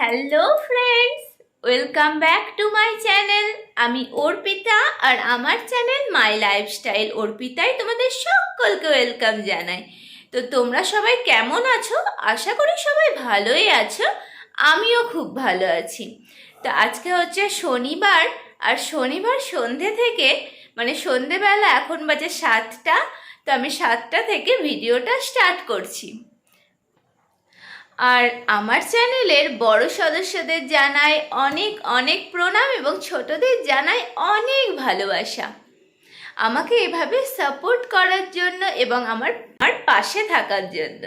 Hello friends welcome back to my channel আমি অর্পিতা আর আমার channel my lifestyle অর্পিতায় তোমাদের সকলকে ওয়েলকাম জানাই। তো তোমরা সবাই কেমন আছো? আশা করি সবাই ভালোই আছো। আমিও খুব ভালো আছি। তো আজকে হচ্ছে শনিবার আর শনিবার সন্ধে থেকে মানে সন্ধেবেলা এখন বাজে সাতটা, তো আমি সাতটা থেকে ভিডিওটা স্টার্ট করছি। আর আমার চ্যানেলের বড় সদস্যদের জানাই অনেক অনেক প্রণাম এবং ছোটদের জানাই অনেক ভালোবাসা। আমাকে এভাবে সাপোর্ট করার জন্য এবং আমার আমার পাশে থাকার জন্য।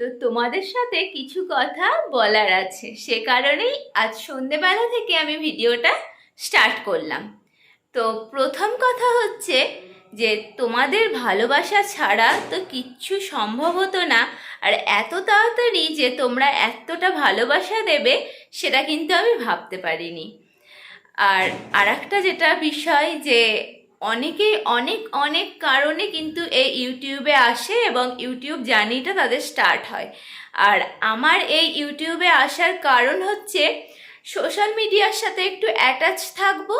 তো তোমাদের সাথে কিছু কথা বলার আছে। সে কারণেই আজ সন্ধেবেলা থেকে আমি ভিডিওটা স্টার্ট করলাম। তো প্রথম কথা হচ্ছে যে তোমাদের ভালোবাসা ছাড়া তো কিচ্ছু সম্ভব হতো না। আর এত তাড়াতাড়ি যে তোমরা এতটা ভালোবাসা দেবে, সেটা কিন্তু আমি ভাবতে পারিনি। আর আরেকটা যেটা বিষয় যে অনেকেই অনেক অনেক কারণে কিন্তু এই ইউটিউবে আসে এবং ইউটিউব জার্নিটা তাদের স্টার্ট হয়। আর আমার এই ইউটিউবে আসার কারণ হচ্ছে সোশ্যাল মিডিয়ার সাথে একটু অ্যাটাচ থাকব।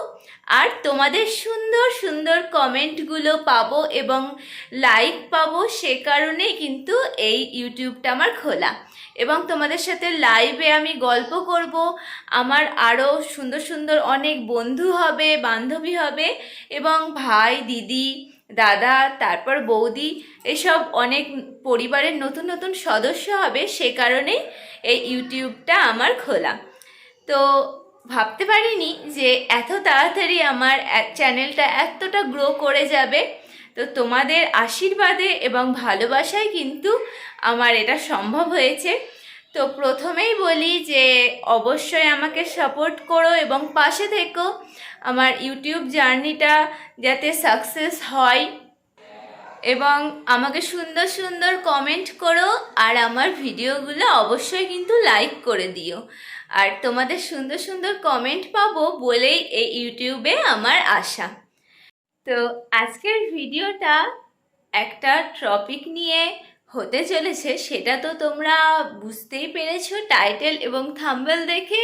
আর তোমাদের সুন্দর সুন্দর কমেন্টগুলো পাবো এবং লাইক পাবো, সে কারণেই কিন্তু এই ইউটিউবটা আমার খোলা। এবং তোমাদের সাথে লাইভে আমি গল্প করব। আমার আরও সুন্দর সুন্দর অনেক বন্ধু হবে, বান্ধবী হবে এবং ভাই, দিদি, দাদা, তারপর বৌদি এসব অনেক পরিবারের নতুন নতুন সদস্য হবে, সে কারণেই এই ইউটিউবটা আমার খোলা। তো ভাবতে পারিনি যে এত তাড়াতাড়ি আমার চ্যানেলটা এতটা গ্রো করে যাবে। তো তোমাদের আশীর্বাদে এবং ভালোবাসায় কিন্তু আমার এটা সম্ভব হয়েছে। তো প্রথমেই বলি যে অবশ্যই আমাকে সাপোর্ট করো এবং পাশে থেকো। আমার ইউটিউব জার্নিটা যাতে সাকসেস হয় এবং আমাকে সুন্দর সুন্দর কমেন্ট করো আর আমার ভিডিওগুলো অবশ্যই কিন্তু লাইক করে দিও। আর তোমাদের সুন্দর সুন্দর কমেন্ট পাবো বলেই এই ইউটিউবে আমার আশা। তো আজকের ভিডিওটা একটা টপিক নিয়ে হতে চলেছে, সেটা তো তোমরা বুঝতেই পেরেছ টাইটেল এবং থাম্বেল দেখে।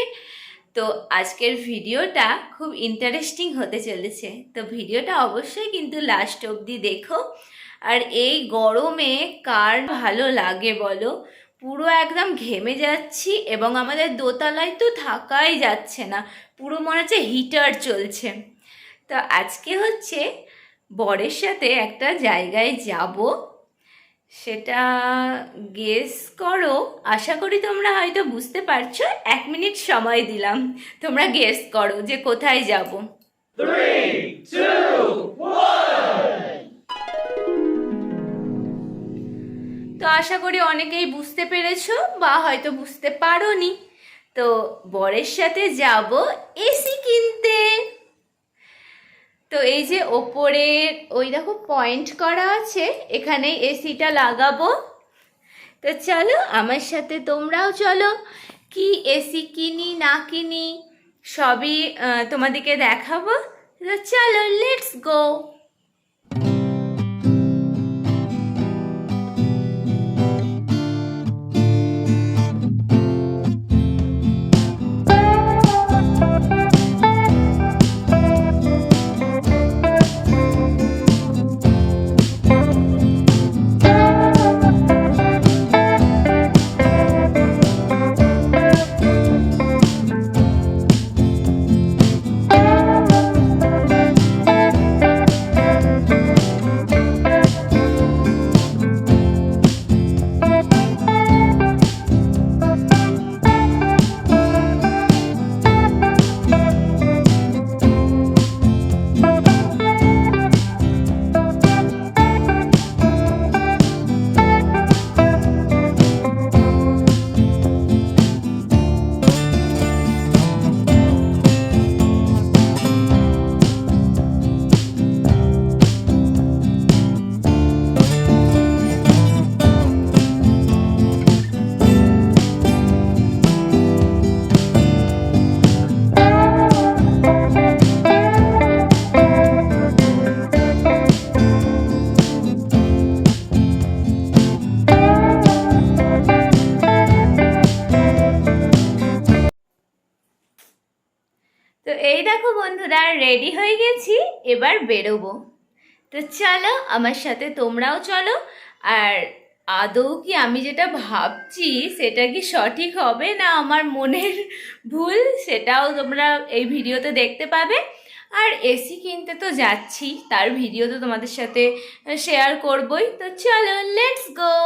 তো আজকের ভিডিওটা খুব ইন্টারেস্টিং হতে চলেছে। তো ভিডিওটা অবশ্যই কিন্তু লাস্ট অবধি দেখো। আর এই গরমে কার ভালো লাগে বলো? পুরো একদম ঘেমে যাচ্ছি এবং আমাদের দোতলায় তো থাকাই যাচ্ছে না। পুরো মনে হচ্ছে হিটার চলছে। তো আজকে হচ্ছে বরের সাথে একটা জায়গায় যাব। সেটা গেস করো। আশা করি তোমরা হয়তো বুঝতে পারছ। এক মিনিট সময় দিলাম। তোমরা গেস করো যে কোথায় যাব। Three, two, one. তো আশা করি অনেকেই বুঝতে পেরেছ বা হয়তো বুঝতে পারোনি। তো বরের সাথে যাব এসি কিনতে। তো এই যে ওপরে ওই দেখো পয়েন্ট করা আছে, এখানে এসিটা লাগাবো। তো চলো আমার সাথে তোমরাও চলো, কি এসি কিনি, না কিনি, সবই তোমাদেরকে দেখাবো। তো চলো লেটস গো বন্ধুরা রেডি হয়ে গেছি, এবার বেরোবো। তো চলো, আমার সাথে তোমরাও চলো, আর আদৌ কি আমি যেটা ভাবছি, সেটা কি সঠিক হবে না আমার মনের ভুল, সেটাও তোমরা এই ভিডিওতে দেখতে পাবে। আর এসি কিনতে তো যাচ্ছি, তার ভিডিও তো তোমাদের সাথে শেয়ার করবই। তো চলো লেটস গো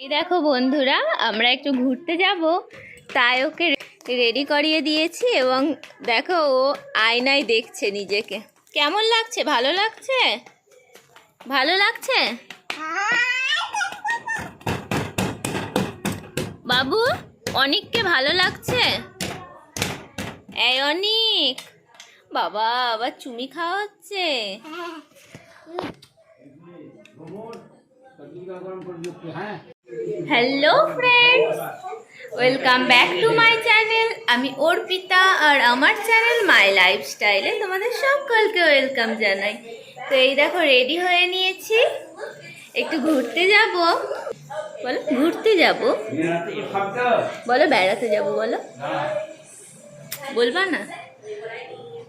এই দেখো বন্ধুরা, আমরা একটু ঘুরতে যাব, তাই ওকে রেডি করিয়ে দিয়েছি এবং দেখো ও আয়নায় দেখছে নিজেকে। কেমন লাগছে? ভালো লাগছে? ভালো লাগছে? বাবু, অনিককে ভালো লাগছে? এই অনিক, বাবা, আবার চুমি খাওয়া হচ্ছে hello friends welcome back to my channel আমি অর্পিতা আর আমার চ্যানেল মাই লাইফস্টাইলে তোমাদের সকলকে ওয়েলকাম জানাই। তো এই দেখো রেডি হয়ে নিয়েছি। একটু ঘুরতে যাব। বলো, ঘুরতে যাব? বলো, বেড়াতে যাব, বলো। বলবা না?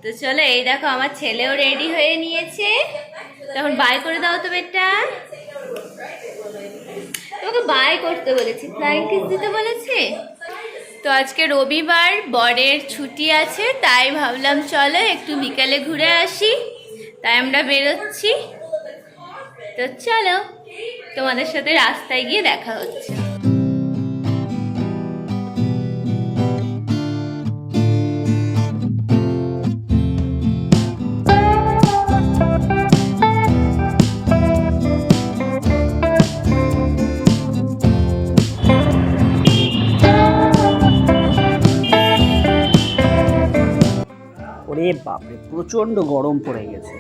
তো চলো, এই দেখো, আমার ছেলেও রেডি হয়ে নিয়েছে। তখন বাই করে দাও তো বেটা তোমাকে বাই করতে বলেছি। ফ্লাইং কিস দিতে বলেছে। তো আজকে রবিবার, বরের ছুটি আছে, তাই ভাবলাম চলো একটু বিকালে ঘুরে আসি। তাই আমরা বেরোচ্ছি। তো চলো, তোমাদের সাথে রাস্তায় গিয়ে দেখা হচ্ছে। বাপরে, প্রচণ্ড গরম পড়ে গেছে।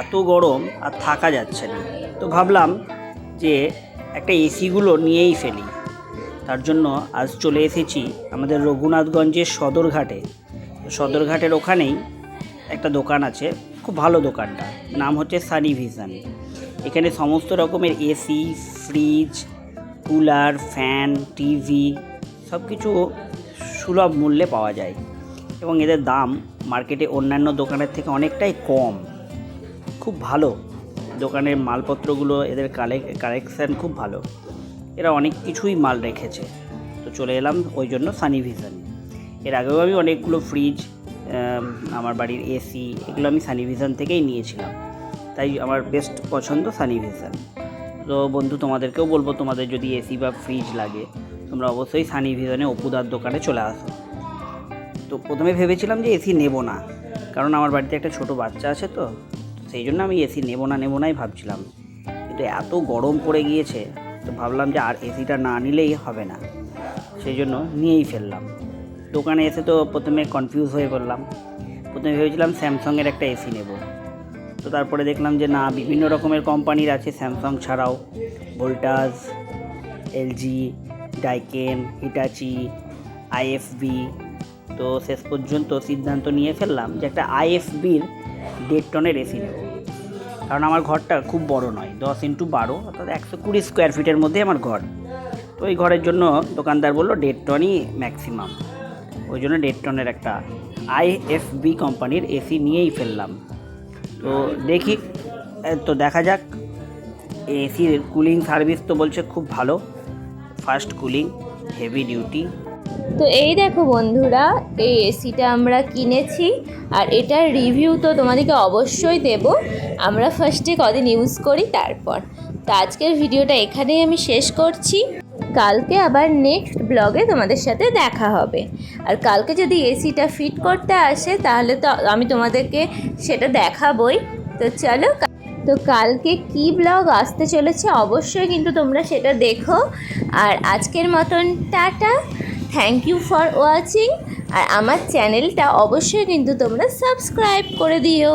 এত গরম আর থাকা যাচ্ছে না। তো ভাবলাম যে একটা এসিগুলো নিয়েই ফেলি। তার জন্য আজ চলে এসেছি আমাদের রঘুনাথগঞ্জের সদরঘাটে। সদরঘাটের ওখানেই একটা দোকান আছে, খুব ভালো দোকানটা। নাম হচ্ছে সানি ভিশন। এখানে সমস্ত রকমের AC, fridge, cooler, fan, TV সব কিছু সুলভ মূল্যে পাওয়া যায়। এবং এদের দাম মার্কেটে অন্যান্য দোকানের থেকে অনেকটাই কম। খুব ভালো। দোকানের মালপত্রগুলো, এদের কালেক কালেকশান খুব ভালো। এরা অনেক কিছুই মাল রেখেছে। তো চলে এলাম ওই জন্য সানি ভিশনে এর আগেও আমি অনেকগুলো ফ্রিজ আমার বাড়ির এসি এগুলো আমি সানি ভিশন থেকেই নিয়েছিলাম। তাই আমার বেস্ট পছন্দ সানি ভিশন তো বন্ধু, তোমাদেরকেও বলব, তোমাদের যদি এসি বা ফ্রিজ লাগে, তোমরা অবশ্যই সানি ভিশনে অপুদার দোকানে চলে আসো। তো প্রথমে ভেবেছিলাম যে এসি নেব না, কারণ আমার বাড়িতে একটা ছোট বাচ্চা আছে তো সেই জন্য আমি এসি নেব না নেব নাই ভাবছিলাম। কিন্তু এত গরম পড়ে গিয়েছে, তো ভাবলাম যে আর এসিটা না নিলেই হবে না, সেই জন্য নিয়েই ফেললাম। দোকানে এসে তো প্রথমে কনফিউজ হয়ে পড়লাম। প্রথমে ভেবেছিলাম স্যামসংয়ের একটা এসি নেব। তো তারপরে দেখলাম যে না, বিভিন্ন রকমের কোম্পানির আছে স্যামসাং ছাড়াও Voltas LG Daikin Hitachi, IFB তো শেষ পর্যন্ত সিদ্ধান্ত নিয়ে ফেললাম যে একটা আইএফবির দেড় টনের এসি নেব কারণ আমার ঘরটা খুব বড় নয়, দশ ইন্টু বারো, অর্থাৎ একশো কুড়ি স্কোয়ার ফিটের মধ্যে আমার ঘর। তো ওই ঘরের জন্য দোকানদার বলল দেড় টনই ম্যাক্সিমাম। ওই জন্য দেড় টনের একটা আইএফবি কোম্পানির এসি নিয়েই ফেললাম। তো দেখি তো দেখা যাক। এসির কুলিং সার্ভিস তো বলছে খুব ভালো। ফাস্ট কুলিং হেভি ডিউটি তো এই দেখো বন্ধুরা, এই এসিটা আমরা কিনেছি, আর এটার রিভিউ তো তোমাদেরকে অবশ্যই দেব। আমরা ফার্স্টে কদিন ইউজ করি, তারপর। তো আজকের ভিডিওটা এখানেই আমি শেষ করছি। কালকে আবার নেক্সট ব্লগে তোমাদের সাথে দেখা হবে। আর কালকে যদি এসিটা ফিট করতে আসে, তাহলে তো আমি তোমাদেরকে সেটা দেখাবই। তো চলো, তো কালকে কি ব্লগ আসতে চলেছে অবশ্যই কিন্তু তোমরা সেটা দেখো। আর আজকের মতন tata. Thank you for watching আর আমার চ্যানেলটা অবশ্যই কিন্তু তোমরা সাবস্ক্রাইব করে দিও।